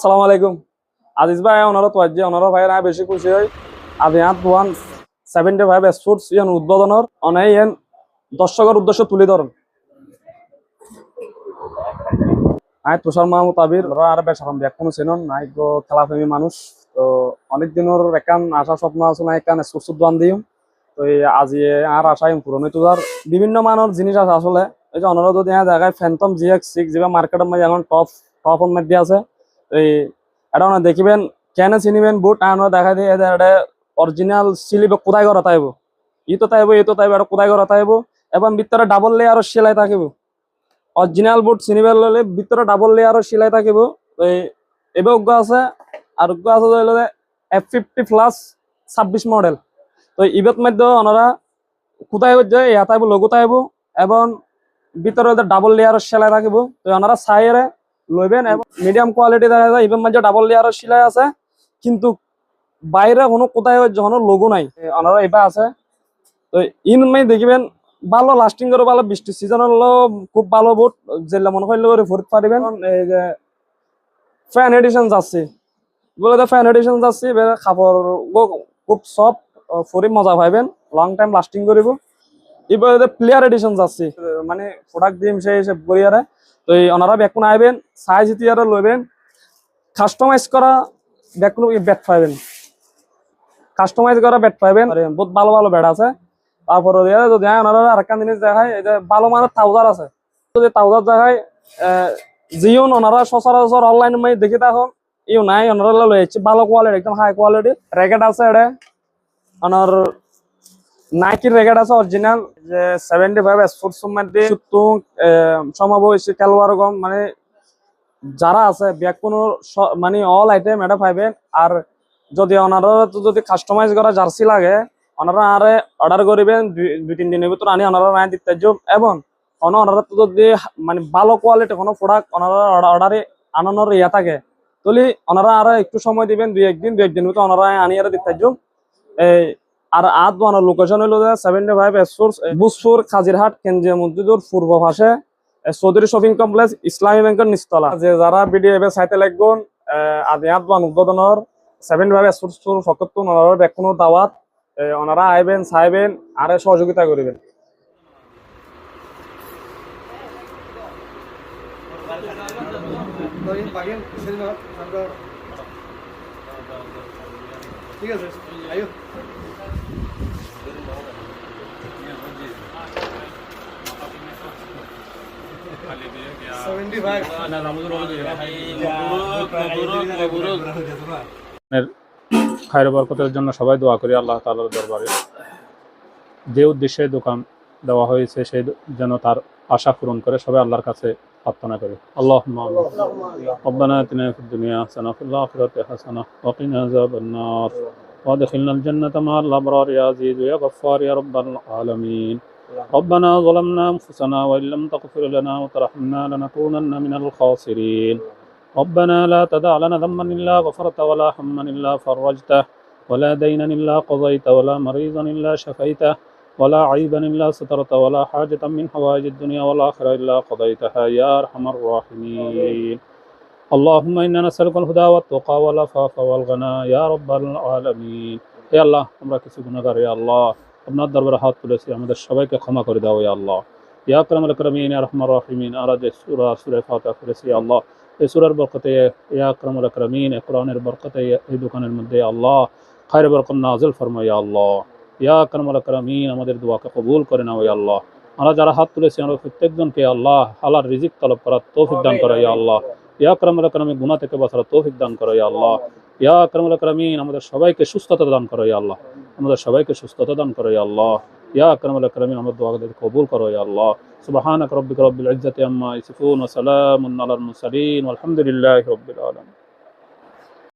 সালাম আলাইকুম। আজিজ ভাই ওনারা তো আজ ওনারা ভাই না বেশি খুশি আজ ইয়াত ওয়ান সেভেন্টি ফাইভ স্পোর্টস ইয়ান উদ্বোধনের অনেক ইয়ান দর্শকের উদ্দেশ্য তুলে ধরেন আই তুষার মাহমুদ আবির আর বেশ চিনন নাই তো খেলাপ্রেমী মানুষ। তো একান আশা স্বপ্ন আছে না একান স্পোর্টস উদ্যান দিম তো আজি আর আশাই পূরণ হইতো তার বিভিন্ন মানের জিনিস আছে আসলে। এই যে অনারা যদি হ্যাঁ দেখায় ফ্যান্টম জি এক্স সিক্স যেটা মার্কেটের মধ্যে এখন টপ টপ মধ্যে আছে। এই, এটা ওনা দেখিবেন, কেন চিনিবেন বুট আনো দেখা দিয়ে এটা অরিজিনাল সিলিবে কোথায় করা তাইব ই তো তাইব ই তো তাইব এটা কোথায় করা তাইব এবং ভিতরে ডাবল লেয়ারও সেলাই থাকিব। অরিজিনাল বুট চিনিবার ললে ভিতরে ডাবল লেয়ারও সেলাই থাকিব। এই এবে অজ্ঞ আছে আর অজ্ঞ আছে হইল এফ ফিফটি প্লাস ছাব্বিশ মডেল তো ইবেত মধ্যে ওনারা কোথায় যে ইয়া তাইব লঘু তাইব এবং ভিতরে ডাবল লেয়ারের সেলাই থাকিব তো ওনারা সাইরে লইবেন এবং মিডিয়াম কোয়ালিটি দেখা যায় ইভেন মাঝে ডাবল লেয়ারের সেলাই আছে, কিন্তু বাইরে কোনো কোথায় যখন লোগো নাই। ওনারা এবার আছে। তো ইন মাই দেখিবেন, ভালো লাস্টিং করে ভালো বৃষ্টি সিজন হলো খুব ভালো বুট যেগুলা মনে করলে করে ভরতে পারিবেন। এই যে ফ্যান এডিশন যাচ্ছে। বলে তো ফ্যান এডিশন যাচ্ছে, এবার গো- খুব সফট ফরি মজা পাইবেন। লং টাইম লাস্টিং করিব। এবার প্লেয়ার এডিশন যাচ্ছে মানে প্রোডাক্ট দিম সেই হিসেব করিয়ারে তো এই ওনারা ব্যাকুন আইবেন সাইজ ইতিহারে লইবেন কাস্টমাইজ করা ব্যাকুন ব্যাট পাইবেন। কাস্টমাইজ করা ব্যাট পাইবেন। বহুত ভালো ভালো ব্যাট আছে। তারপরে যদি ওনারা আরেকখান জিনিস দেখায়, এই যে ভালো মানের ট্রাউজার আছে। যদি ট্রাউজার দেখায় জিও ওনারা সচরাচর অনলাইন মাই দেখি তখন ইও নাই, ওনারা লই যাচ্ছে ভালো কোয়ালিটি একদম হাই কোয়ালিটি র্যাকেট আছে এটা ওনার নাইকির র্যাকেট আছে অরিজিনাল যে সেভেন্টি ফাইভ স্পোর্টস মধ্যে শুধু সমাবেশ কম মানে যারা আছে, ব্যাগ কোনো মানে অল আইটেম এটা পাইবেন। আর যদি ওনারা যদি কাস্টমাইজ করা জার্সি লাগে ওনারা আরে অর্ডার করিবেন, দুই- তিন দিনের ভিতর আনি ওনারা নাই দিতে এবং কোনো ওনারা তো যদি মানে ভালো কোয়ালিটি কোনো প্রোডাক্ট ওনারা অর্ডারে আনানোর ইয়া থাকে, তাহলে ওনারা আরও একটু সময় দিবেন, দুই, একদিন দুই একদিন ভিতর ওনারা আনি আর দিতে এই আর আদ বানার লোকেশন হলো সেভেন্টি ফাইভ বুসপুর খাজিরহাট, কেন্দ্রীয় মসজিদের পূর্ব পাশে। চৌধুরী শপিং কমপ্লেক্স ইসলামী ব্যাংকের নিচতলা। যে যারা ভিডিও এবে চাইতে লাগবেন আদি আদ বান উদ্বোধনের সেভেন্টি ফাইভ সোর্স ফকত ওনার ব্যাগ কোনো দাওয়াত ওনারা আইবেন, চাইবেন, আর সহযোগিতা করিবেন। ঠিক আছে খায়ের বরকতের জন্য সবাই দোয়া করি আল্লাহ তাআলার দরবারে। যে উদ্দেশ্যে দোকান দেওয়া হয়েছে সেই যেন তার আশা পূরণ করে সবাই আল্লাহর কাছে حقنا كريم اللهم ربنا آتنا في الدنيا حسنة وفي الآخرة حسنة وقنا عذاب النار. وادخلنا الجنة مع الأبرار يا عزيز يا غفار يا رب العالمين. ربنا ظلمنا أنفسنا وإن لم تغفر لنا وترحمنا لنكونن من الخاسرين. ربنا لا تدع لنا ذنبا إلا غفرت ولا هما إلا فرجته. ولا دينا إلا قضيت ولا مريضا إلا شفيته. ولا عيبا إلا سترت ولا حاجة من حوائج الدنيا والآخرة إلا قضيتها يا أرحم الراحمين اللهم إنا نسألك الهدى والتقى والعفاف والغنى يا رب العالمين يا الله আমরা কিছু গুনাহগার ইয়া আল্লাহ আপনার দরবারে হাত তুলেছি আমাদের সবাইকে ক্ষমা করে দাও ইয়া আল্লাহ ইয়া আকরামুল আকরামিন ইয়া রাহমার রাহিমিন আর যে সূরা সূরা ফাতিহা করেছি ইয়া আল্লাহ এই সুরার বরকতে ইয়া আকরামুল আকরামিন এই কোরআনের বরকতে এই দোকানের মধ্যে আল্লাহ খায়ের বরকত নাজিল ফরমাই ইয়া আল্লাহ ইয়া আকরমুল আকরামিন, আমাদের দোয়াকে কবুল করে নাও ইয়া আল্লাহ। আমরা যারা হাত তুলেছি, আমরা প্রত্যেকজনকে আল্লাহ হালার রিজিক তলব করার তৌফিক দান করো ইয়া আল্লাহ। ইয়া আকরমুল আকরামিন গুনাহ থেকে বাঁচার তৌফিক দান করো ইয়া আল্লাহ। ইয়া আকরমুল আকরামিন, আমাদের সবাইকে সুস্থতা দান করো ইয়া আল্লাহ। আমাদের সবাইকে সুস্থতা দান করো ইয়া আল্লাহ। ইয়া আকরমুল আকরামিন, আমাদের দোয়াকে কবুল করো ইয়া আল্লাহ। সুবহানাক রাব্বিকা রাব্বিল ইজ্জাতি আম্মা ইয়াসিফুন ওয়া সালামুন আলাল মুরসালিন, ওয়ালহামদুলিল্লাহি রাব্বিল আলামিন।